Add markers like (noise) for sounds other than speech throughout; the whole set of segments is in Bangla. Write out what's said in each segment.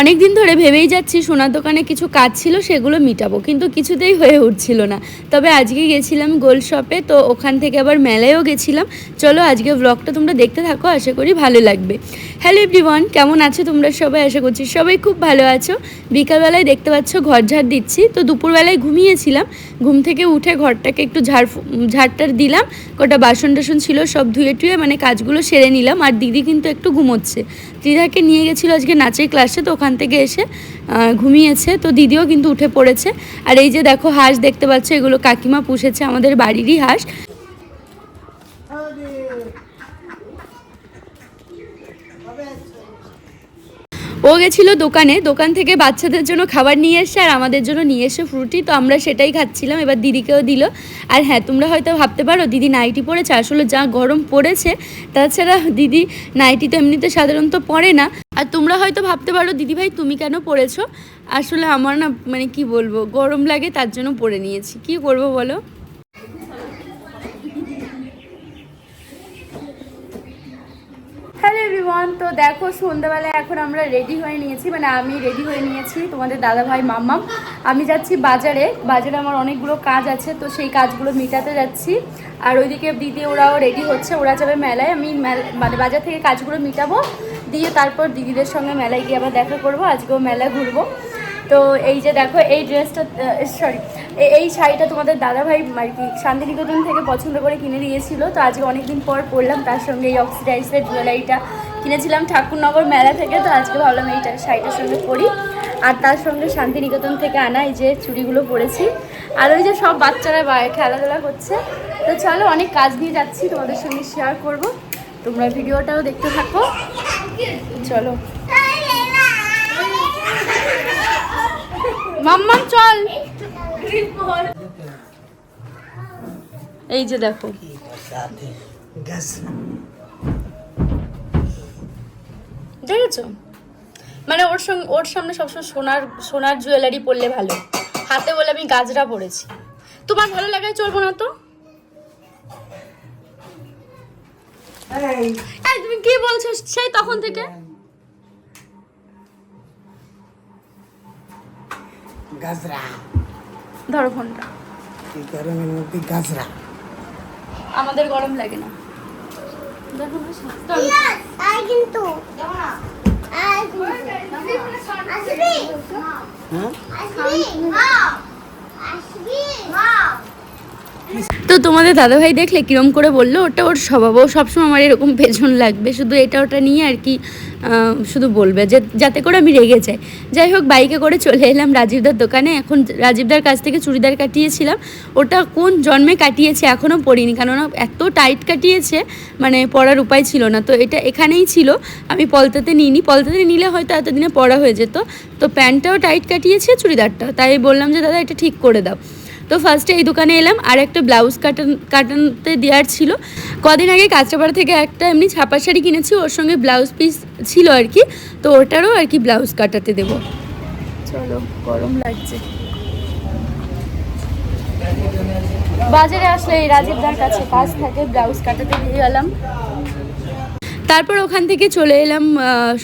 অনেক দিন ধরে ভেবেই যাচ্ছি সোনার দোকানে কিছু কাজ ছিল, সেগুলো মিটাবো, কিন্তু কিছুতেই হয়ে উঠছিল না। তবে আজকে গেছিলাম গোল্ড শপে, তো ওখান থেকে আবার মেলায়ও গেছিলাম। চলো আজকে ব্লগটা তোমরা দেখতে থাকো, আশা করি ভালো লাগবে। হ্যালো এভরিওয়ান, কেমন আছো তোমরা সবাই? আশা করছি সবাই খুব ভালো আছো। বিকালবেলায় দেখতে পাচ্ছ ঘর ঝাড় দিচ্ছি। তো দুপুরবেলায় ঘুমিয়েছিলাম। ঘুম থেকে উঠে ঘরটাকে একটু ঝাড় ঝাড়টার দিলাম। কটা বাসন টাসন ছিল, সব ধুয়ে টুয়ে মানে কাজগুলো সেরে নিলাম। আর দিদি কিন্তু একটু ঘুমোচ্ছে। দিদাকে নিয়ে গেছিল আজকে নাচের ক্লাসে, তো ওখান থেকে এসে ঘুমিয়েছে। তো দিদিও কিন্তু উঠে পড়েছে। আর এই যে দেখো হাঁস দেখতে পাচ্ছ, এগুলো কাকিমা পুষেছে আমাদের বাড়িরই হাঁস। ও গেছিল দোকানে, দোকান থেকে বাচ্চাদের জন্য খাবার নিয়ে এসছে আর আমাদের জন্য নিয়ে এসে ফ্রুটি, তো আমরা সেটাই খাচ্ছিলাম। এবার দিদিকেও দিল। আর হ্যাঁ তোমরা হয়তো ভাবতে পারো, দিদি নাইটি পরেছে, আসলে যা গরম পড়েছে, তাছাড়া দিদি নাইটি তো এমনিতে সাধারণত পরে না। আর তোমরা হয়তো ভাবতে পারো, দিদি ভাই, তুমি কেন পরেছো? আসলে আমার না মানে কি বলব, গরম লাগে তার জন্য পরে নিয়েছি। কি করব বলো? এভরিওয়ান তো দেখো সন্ধ্যাবেলায় এখন আমরা রেডি হয়ে নিয়েছি মানে আমি রেডি হয়ে নিয়েছি তোমাদের দাদা ভাই মাম্মাম। আমি যাচ্ছি বাজারে বাজারে আমার অনেকগুলো কাজ আছে, তো সেই কাজগুলো মেটাতে যাচ্ছি। আর ওইদিকে দিদি ওরাও রেডি হচ্ছে, ওরা যাবে মেলায়, আমি মানে বাজার থেকে কাজগুলো মিটাবো, দিয়ে তারপর দিদিদের সঙ্গে মেলায় গিয়ে আবার দেখা করব, আজকেও মেলা ঘুরবো। তো এই যে দেখো, এই ড্রেসটা সরি এই শাড়িটা তোমাদের দাদাভাই আর কি শান্তিনিকেতন থেকে পছন্দ করে কিনে দিয়েছিল, তো আজকে অনেকদিন পর পরলাম, তার সঙ্গে এই অক্সিডাইজের জুয়েলারিটা কিনেছিলাম ঠাকুরনগর মেলা থেকে, তো আজকে ভাবলাম এইটা শাড়িটার সঙ্গে পরি। আর তার সঙ্গে শান্তিনিকেতন থেকে আনা এই যে চুড়িগুলো পরেছি। আর ওই যে সব বাচ্চারা খেলাধুলা করছে। তো চলো অনেক কাজ নিয়ে যাচ্ছি, তোমাদের সঙ্গে শেয়ার করব। তোমরা ভিডিওটাও দেখতে থাকো। চলো। মাম্মাম, চল। এই যে দেখো। দেখেছ? মানে ওর সঙ্গে ওর সামনে সবসময় সোনার সোনার জুয়েলারি পরলে ভালো। হাতে বলে আমি গাজরা পরেছি। তোমার ভালো লাগায় চলবো না তো? এই। তুমি কি বলছো সেই তখন থেকে? গাজরা। ধরো ফোনটা। গরমের মধ্যে গাজরা। আমাদের গরম লাগে না। দেখো না, কিন্তু আই আসবি হ্যাঁ। তো তোমাদের দাদাভাই দেখলে কিরম করে বলল? ওটা ওর স্বভাব। ও সবসময় আমার এরকম পেছন লাগবে। শুধু এটা ওটা নিয়ে আর কি শুধু বলবে যে, যাতে করে আমি রেগে যাই। যাই হোক, বাইকে করে চলে এলাম রাজীবদার দোকানে। এখন রাজীবদার কাছ থেকে চুড়িদার কাটিয়েছিলাম। ওটা কোন জন্মে কাটিয়েছে এখনও পরিনি কেননা এত টাইট কাটিয়েছে মানে পরার উপায় ছিল না। তো এটা এখানেই ছিল। আমি পলতাতে নিইনি। পলতাতে নিলে হয়তো এতদিনে পড়া হয়ে যেত। তো প্যান্টটাও টাইট কাটিয়েছে চুড়িদারটা তাই বললাম যে, দাদা, এটা ঠিক করে দাও। তো ফার্স্টে এই দোকানে এলাম, আর একটা ব্লাউজ কাটান কাটাতে দেওয়ার ছিল। কদিন আগে কাঁচরাপাড়া থেকে একটা এমনি ছাপা শাড়ি কিনেছি, ওর সঙ্গে ব্লাউজ পিস ছিল আর কি। তো ওটারও আর কি ব্লাউজ কাটাতে দেবো। চলো, গরম লাগছে। বাজারে আসলে এই রাজীবদার কাছে কাজ থাকে ব্লাউজ কাটাতে দিয়ে গেলাম। তারপর ওখান থেকে চলে এলাম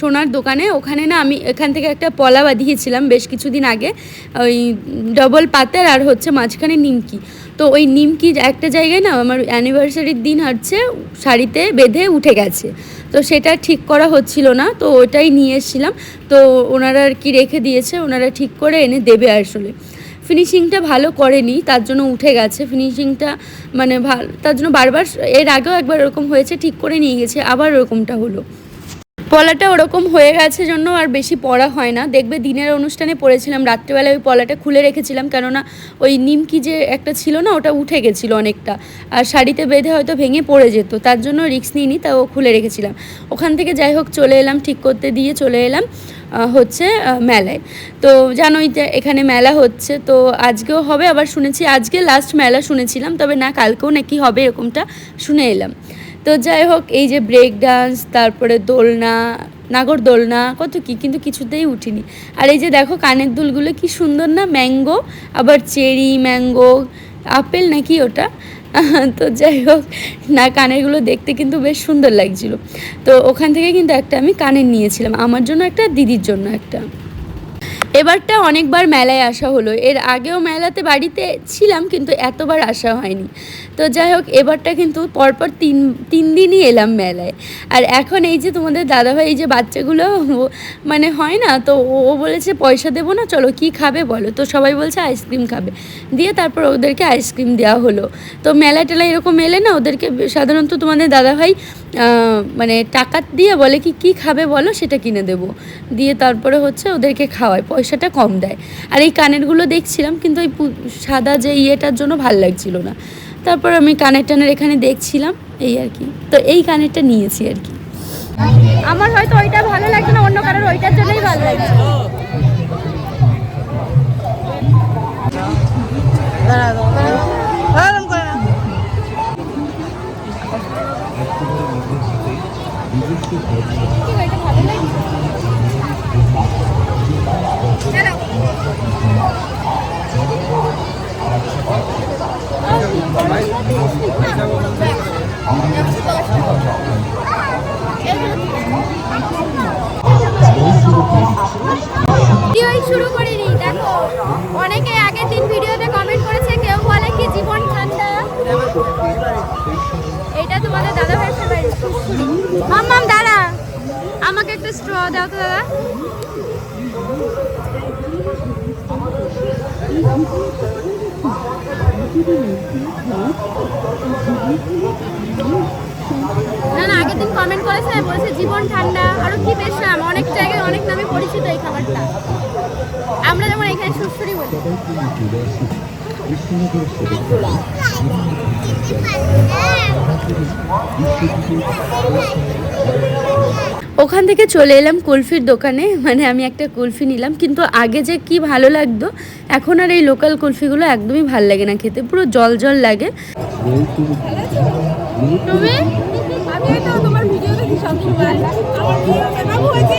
সোনার দোকানে। ওখানে না আমি এখান থেকে একটা পলা বাঁধিয়েছিলাম বেশ কিছুদিন আগে। ওই ডবল পাতের আর হচ্ছে মাঝখানে নিমকি। তো ওই নিমকি একটা জায়গায় না আমার অ্যানিভার্সারির দিন হচ্ছে শাড়িতে বেঁধে উঠে গেছে। তো সেটা ঠিক করা হচ্ছিল না, তো ওটাই নিয়ে এসেছিলাম। তো ওনারা আর কি রেখে দিয়েছে, ওনারা ঠিক করে এনে দেবে আসলে। ফিনিশিংটা ভালো করেনি, তার জন্য উঠে গেছে। ফিনিশিংটা মানে ভালো তার জন্য বারবার এর আগেও একবার এরকম হয়েছে, ঠিক করে নিয়ে গেছে, আবার ওরকমটা হলো। পলাটা ওরকম হয়ে গেছে জন্য আর বেশি পড়া হয় না। দেখবে দিনের অনুষ্ঠানে পড়েছিলাম, রাত্রেবেলায় ওই পলাটা খুলে রেখেছিলাম, কেননা ওই নিমকি যে একটা ছিল না, ওটা উঠে গেছিল অনেকটা। আর শাড়িতে বেঁধে হয়তো ভেঙে পড়ে যেত, তার জন্য রিক্স নিইনি তাও খুলে রেখেছিলাম। ওখান থেকে যাই হোক চলে এলাম, ঠিক করতে দিয়ে চলে এলাম হচ্ছে মেলায়। তো জানোই যে এখানে মেলা হচ্ছে, তো আজকেও হবে, আবার শুনেছি, আজকে লাস্ট মেলা শুনেছিলাম, তবে না কালকেও নাকি হবে এরকমটা, শুনে এলাম। তো যাই হোক, এই যে ব্রেক ডান্স তারপরে দোলনা, নাগর দোলনা, কত কি, কিন্তু কিছুতেই উঠিনি। আর এই যে দেখো কানের দুলগুলো কি সুন্দর না ম্যাঙ্গো আবার চেরি ম্যাঙ্গো আপেল নাকি ওটা? (laughs) তো যাই হোক, না, কানেরগুলো দেখতে কিন্তু বেশ সুন্দর লাগছিল। তো ওখান থেকে কিন্তু একটা আমি কানের নিয়েছিলাম, আমার জন্য একটা, দিদির জন্য একটা। এবারটা অনেকবার মেলায় আসা হলো। এর আগেও মেলাতে বাড়িতে ছিলাম কিন্তু এতবার আসা হয়নি। তো যাই হোক, এবারটা কিন্তু পরপর তিন তিন দিনই এলাম মেলায়। আর এখন এই যে তোমাদের দাদাভাই, এই যে বাচ্চাগুলো মানে হয় না, তো ও বলেছে পয়সা দেবো না, চলো কি খাবে বলো? তো সবাই বলছে আইসক্রিম খাবে। দিয়ে তারপর ওদেরকে আইসক্রিম দেওয়া হলো। তো মেলা টেলা এরকম এলে না, ওদেরকে সাধারণত তোমাদের দাদাভাই মানে টাকা দিয়ে বলে কি কি খাবে বলো সেটা কিনে দেবো। দিয়ে তারপরে হচ্ছে ওদেরকে খাওয়ায় পয়সাটা কম দেয়। আর এই কানেরগুলো দেখছিলাম কিন্তু ওই পু- সাদা যে ইয়েটার জন্য ভালো লাগছিল না। তারপর আমি কানের টানের এখানে দেখছিলাম এই আর কি। তো এই কানেরটা নিয়েছি আর কি। আমার হয়তো ওইটা ভালো লাগছে না অন্য কারোর ওইটার জন্যই ভালো লাগছে। শুরু করিনি, দেখো। অনেকে আগের দিন ভিডিওতে কমেন্ট করেছে, কেউ বলে কি জীবন ঠান্ডা? এটা তোমাদের দাদা ভাই ফেভারিট মাম্মাম দাঁড়া। আমাকে একটা স্ট্র দাও তো, দাদা। না না, আগের দিন কমেন্ট করেছে, বলেছে জীবন ঠান্ডা। আরও কি বেশ নাম অনেক জায়গায় অনেক নামে পরিচিত এই খাবারটা। আমরা যেমন এখানে বলি। ওখান থেকে চলে এলাম কুলফির দোকানে মানে আমি একটা কুলফি নিলাম কিন্তু আগে যে কি ভালো লাগতো এখন আর এই লোকাল কুলফিগুলো একদমই ভালো লাগে না খেতে পুরো জল জল লাগে। তুমি? আমি তো তোমার ভিডিও দেখি সবসময়। আমার ভিডিও দেখাবো হয়েছে।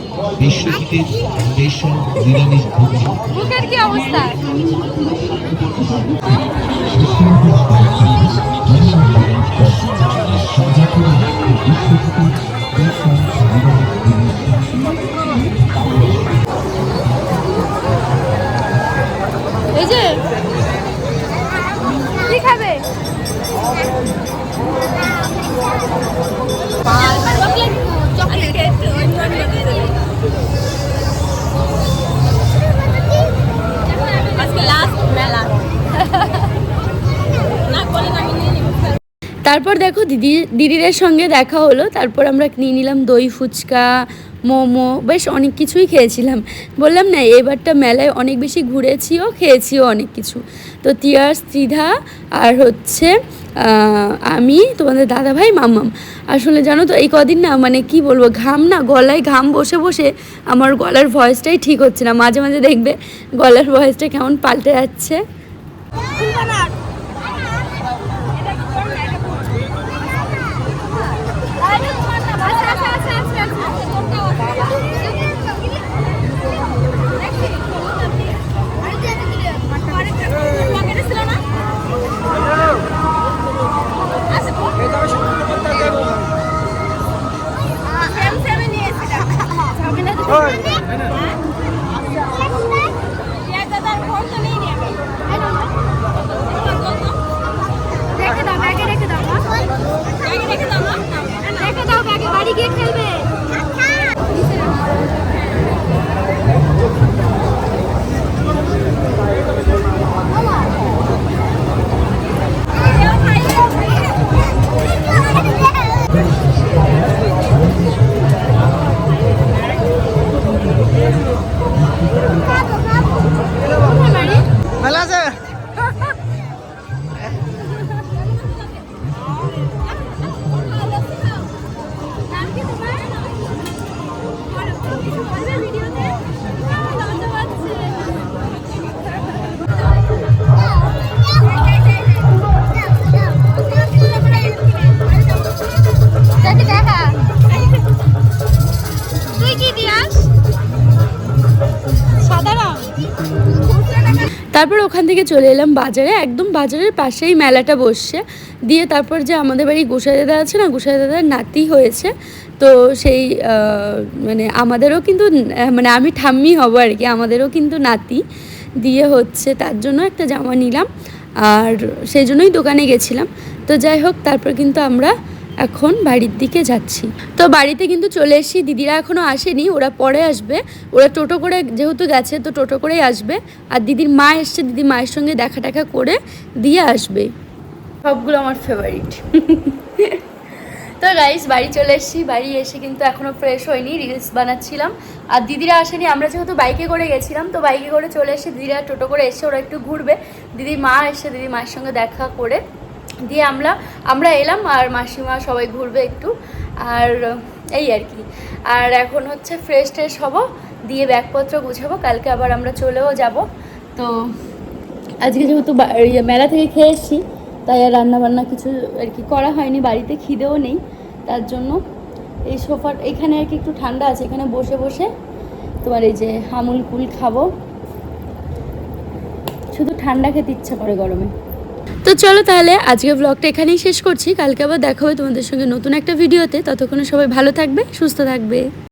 বিশ্বজিতের স্পেশাল নিরামিষ ভোজন বুকের কি অবস্থা? এই কি খাবে? তারপর দেখো দিদি, দিদিদের সঙ্গে দেখা হলো। তারপর আমরা নিয়ে নিলাম দই, ফুচকা, মোমো, বেশ অনেক কিছুই খেয়েছিলাম। বললাম না, এবারটা মেলায় অনেক বেশি ঘুরেছিও, খেয়েছিও অনেক কিছু। তো তিয়ার, ত্রিধা আর হচ্ছে আমি, তোমাদের দাদা ভাই আসলে জানো তো, এই কদিন না মানে কি বলব, ঘাম না, গলায় ঘাম বসে বসে আমার গলার ভয়েসটাই ঠিক হচ্ছে না। মাঝে মাঝে দেখবে গলার ভয়েসটা কেমন পাল্টে যাচ্ছে। তারপর ওখান থেকে চলে এলাম বাজারে। একদম বাজারের পাশেই মেলাটা বসছে। দিয়ে তারপর যে আমাদের বাড়ি গোসাই দাদা আছে না, গোসাই দাদার নাতি হয়েছে। তো সেই মানে আমাদেরও কিন্তু মানে আমি ঠাম্মি হব আর কি, আমাদেরও কিন্তু নাতি। দিয়ে হচ্ছে তার জন্য একটা জামা নিলাম। আর সেই জন্যই দোকানে গেছিলাম। তো যাই হোক, তারপর কিন্তু আমরা এখন বাড়ির দিকে যাচ্ছি। তো বাড়িতে কিন্তু চলে এসেছি, দিদিরা এখনও আসেনি, ওরা পরে আসবে। ওরা টোটো করে যেহেতু গেছে, তো টোটো করেই আসবে। আর দিদির মা এসছে, দিদি মায়ের সঙ্গে দেখা টাকা করে দিয়ে আসবে। সবগুলো আমার ফেভারিট তো গাইস বাড়ি চলে এসেছি, বাড়ি এসে কিন্তু এখনও ফ্রেশ হয়নি রিলস বানাচ্ছিলাম। আর দিদিরা আসেনি, আমরা যেহেতু বাইকে করে গেছিলাম, তো বাইকে করে চলে এসে দিদিরা টোটো করে এসে ওরা একটু ঘুরবে। দিদির মা এসে দিদির মায়ের সঙ্গে দেখা করে দিয়ে আমরা আমরা এলাম আর মাসিমা সবাই ঘুরবে একটু। আর, এই আর কি। আর এখন হচ্ছে ফ্রেশ ট্রেশ হব, দিয়ে ব্যাগপত্র গুছাবো, কালকে আবার আমরা চলেও যাব। তো আজকে যেহেতু মেলা থেকে খেয়ে এসেছি, তাই আর রান্না বান্না কিছু আর কি করা হয়নি, বাড়িতে খিদেও নেই। তার জন্য এই সোফার, এখানে আর কি একটু ঠান্ডা আছে, এখানে বসে বসে তোমার এই যে হামুল কুল খাব। শুধু ঠান্ডা খেতে ইচ্ছা করে গরমে। তো চলো তাহলে আজকে ব্লগটা এখানেই শেষ করছি। কালকে আবার দেখা হবে তোমাদের সঙ্গে নতুন একটা ভিডিওতে ততক্ষণে সবাই ভালো থাকবে, সুস্থ থাকবে।